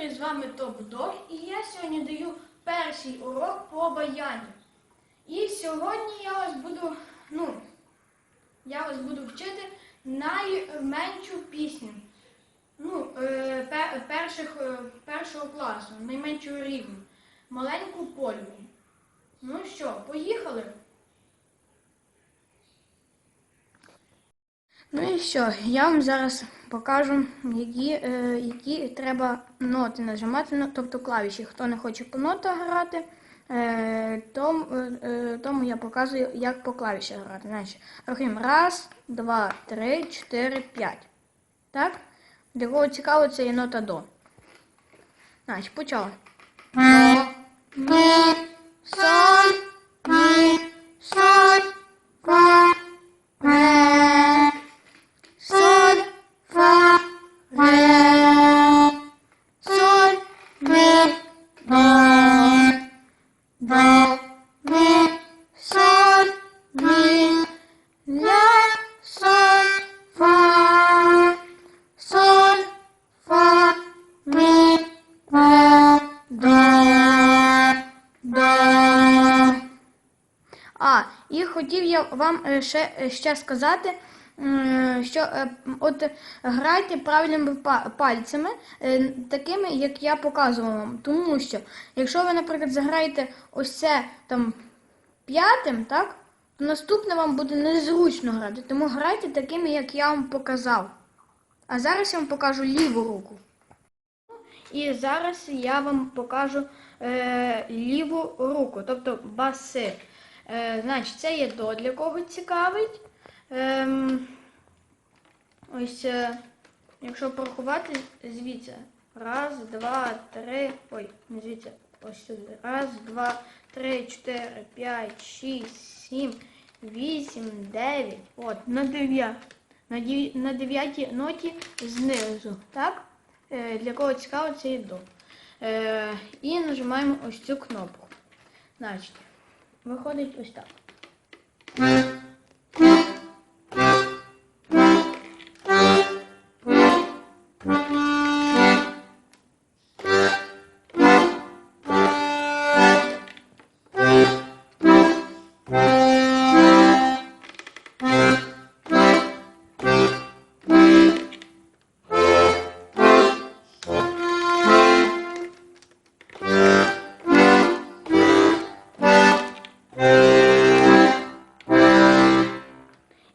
з вами Топ Дог і я сьогодні даю перший урок по баяні. І сьогодні я вас буду, ну, я вас буду вчити найменшу пісню. Ну, е, перших, е, першого класу, найменшого рівня. Маленьку польку. Ну що, поїхали? Ну і що, я вам зараз покажу, які, е, які треба ноти нажимати, ну, тобто клавіші. Хто не хоче по нотах грати, е, тому, е, е, тому я показую, як по клавішах грати. Значить, рахуємо раз, два, три, чотири, п'ять. Так? Для кого цікаво, це є нота до. Значить, почали. До, А, і хотів я вам е, ще, е, ще сказати, що е, от грайте правильними пальцями, такими, як я показував вам. Тому що, якщо ви, наприклад, заграєте ось це там п'ятим, так, то наступне вам буде незручно грати. Тому грайте такими, як я вам показав. А зараз я вам покажу ліву руку. І зараз я вам покажу е, ліву руку, тобто баси. Е, значить, це є до, для кого цікавить. Ем, ось, е, якщо порахувати, звідси. Раз, два, три. Ой, не звідси. Ось сюди. Раз, два, три, чотири, п'ять, шість, сім, вісім, дев'ять. От, на дев'ять. На дев'ятій ноті знизу. Так? Е, для кого цікаво, це є до. Е, і нажимаємо ось цю кнопку. Значить, виходить ось так.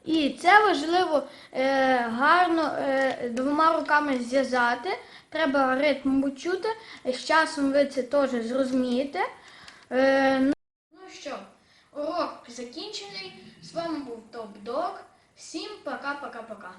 І це важливо е, гарно е, двома руками зв'язати. Треба ритм почути. З часом ви це теж зрозумієте. Е, ну, ну що, урок закінчений. З вами був Топ Дог. Всім пока-пока-пока.